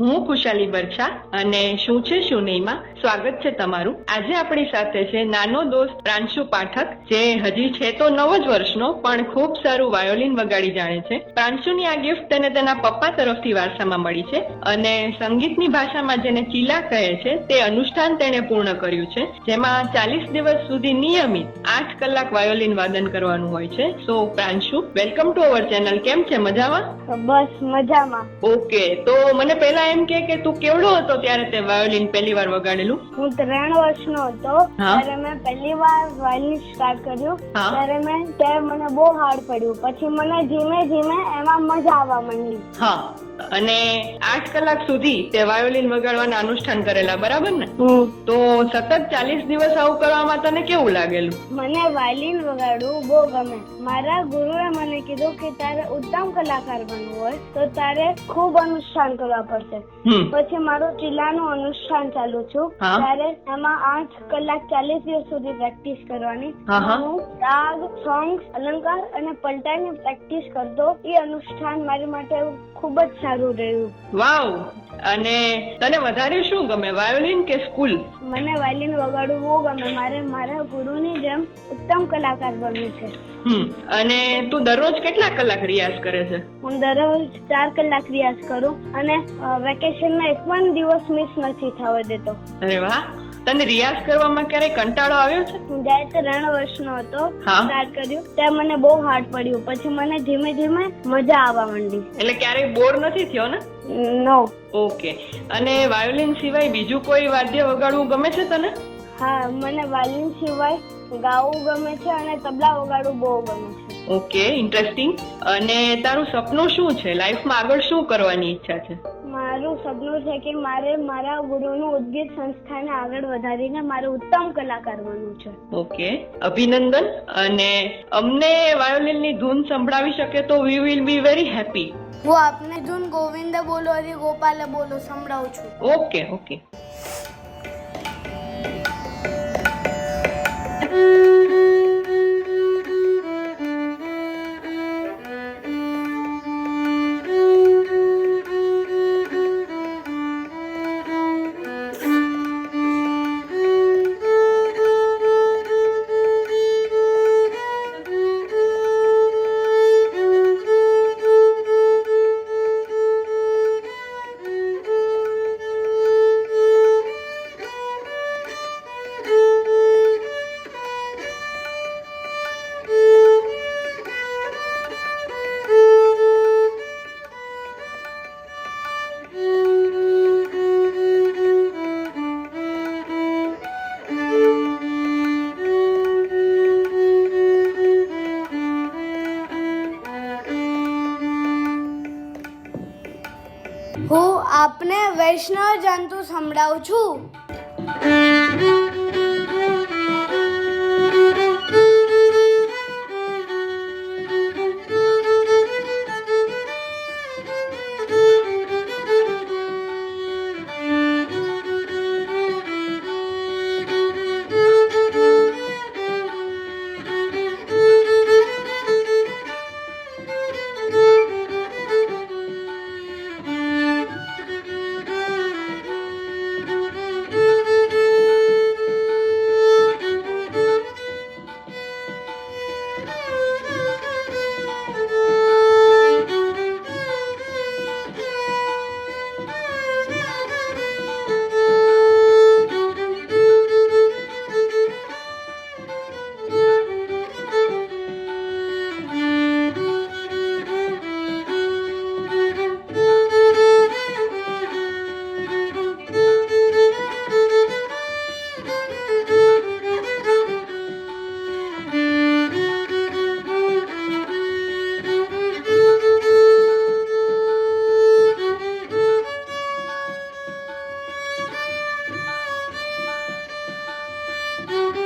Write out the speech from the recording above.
હું ખુશાલી બરછા અને શું છે શું નહીંમાં સ્વાગત છે તમારું. આજે આપણી સાથે છે નાનો દોસ્ત પ્રાંશુ પાઠક જે હજી છે તો નવ જ વર્ષનો પણ ખૂબ સારું વાયોલિન વગાડી જાણે છે. પ્રાંશુની આ ગિફ્ટ તેને તેના પપ્પા તરફથી વારસામાં મળી છે અને સંગીતની ભાષામાં જેને ચીલા કહે છે તે અનુષ્ઠાન તેણે પૂર્ણ કર્યું છે. જેમાં ચાલીસ દિવસ સુધી નિયમિત આઠ કલાક વાયોલિન વાદન કરવાનું હોય છે. So Pranshu welcome to our channel કેમ છે? મજામાં? બસ મજામાં. ઓકે તો મને પહેલા એમ કે કે તું કેવડો હતો ત્યારે તે વાયોલિન પહેલી વાર વગાડેલું? હું ત્રણ વર્ષનો હતો. ત્યારે મેં પહેલી વાર વાયોલિન સ્ટાર્ટ કર્યું. ત્યારે મેં ત્યારે મને બહુ હાર્ડ પડ્યું. પછી મને ધીમે ધીમે એમાં મજા આવવા માંડી. હા. અને આઠ કલાક સુધી તે વાયોલિન વગાડવાના અનુષ્ઠાન કરેલા બરાબર ને? તો સતત ચાલીસ દિવસ આવું કરવામાં તને કેવું લાગેલું? મને વાયોલિન વગાડવું બહુ ગમે. મારા ગુરુએ મને કીધું કે તારે ઉત્તમ કલાકાર બનવું હોય તો તારે ખૂબ અનુષ્ઠાન કરવા પડશે. હમ. પછી મારું ચિલ્લાનું અનુષ્ઠાન ચાલુ છું. ત્યારે એમાં આઠ કલાક ચાલીસ દિવસ સુધી પ્રેક્ટિસ કરવાની. હા, રાગ સોંગ અલંકાર અને પલટાની પ્રેક્ટિસ કરતો. એ અનુષ્ઠાન મારી માટે ખૂબ જ સારું રહ્યું. વાવ. અને તને વધારે શું ગમે વાયોલિન કે સ્કૂલ? મને વાયલિન વગાડવું બહુ ગમે. મારે મારા ગુરુની જેમ ઉત્તમ કલાકાર બનવું છે. હમ. અને તું દરરોજ કેટલા કલાક રિયાઝ કરે છે? હું દરરોજ ચાર કલાક રિયાઝ કરું અને વેકેશનમાં એક પણ દિવસ મિસ નથી થવા દેતો. અરે વાહ. તને રિયાઝ કરવામાં ક્યારે કંટાળો આવ્યો છે? હું જ્યારે ત્રણ વર્ષનો હતો સ્ટાર્ટ કર્યું ત્યારે મને બહુ હાર્ડ પડ્યું. પછી મને ધીમે ધીમે મજા આવવા માંડી. એટલે ક્યારેય બોર નથી થયો ને? નો. ઓકે. અને વાયોલિન સિવાય બીજું કોઈ વાદ્ય વગાડવું ગમે છે તને? હા મને વાયોલિન સિવાય ગાવું ગમે છે અને તબલા વગાડવું બહુ ગમે છે. ઓકે ઇન્ટરેસ્ટિંગ અને તારું સપનું શું છે? લાઈફમાં આગળ શું કરવાની ઈચ્છા છે? મારું સપનું છે કે મારે મારા ગુરુનું ઉદ્ગીત સંસ્થાને આગળ વધારીને મારે ઉત્તમ કલાકાર બનવું છે. ઓકે અભિનંદન. અને અમને વાયોલિનની ધૂન સંભળાવી શકે તો we will be very happy હું આપને ધૂન ગોવિંદ બોલો હરિ ગોપાલ બોલો સંભળાવું છું. Okay okay. હું આપને વૈષ્ણવ જંતુ સંભળાવું છું. Thank you.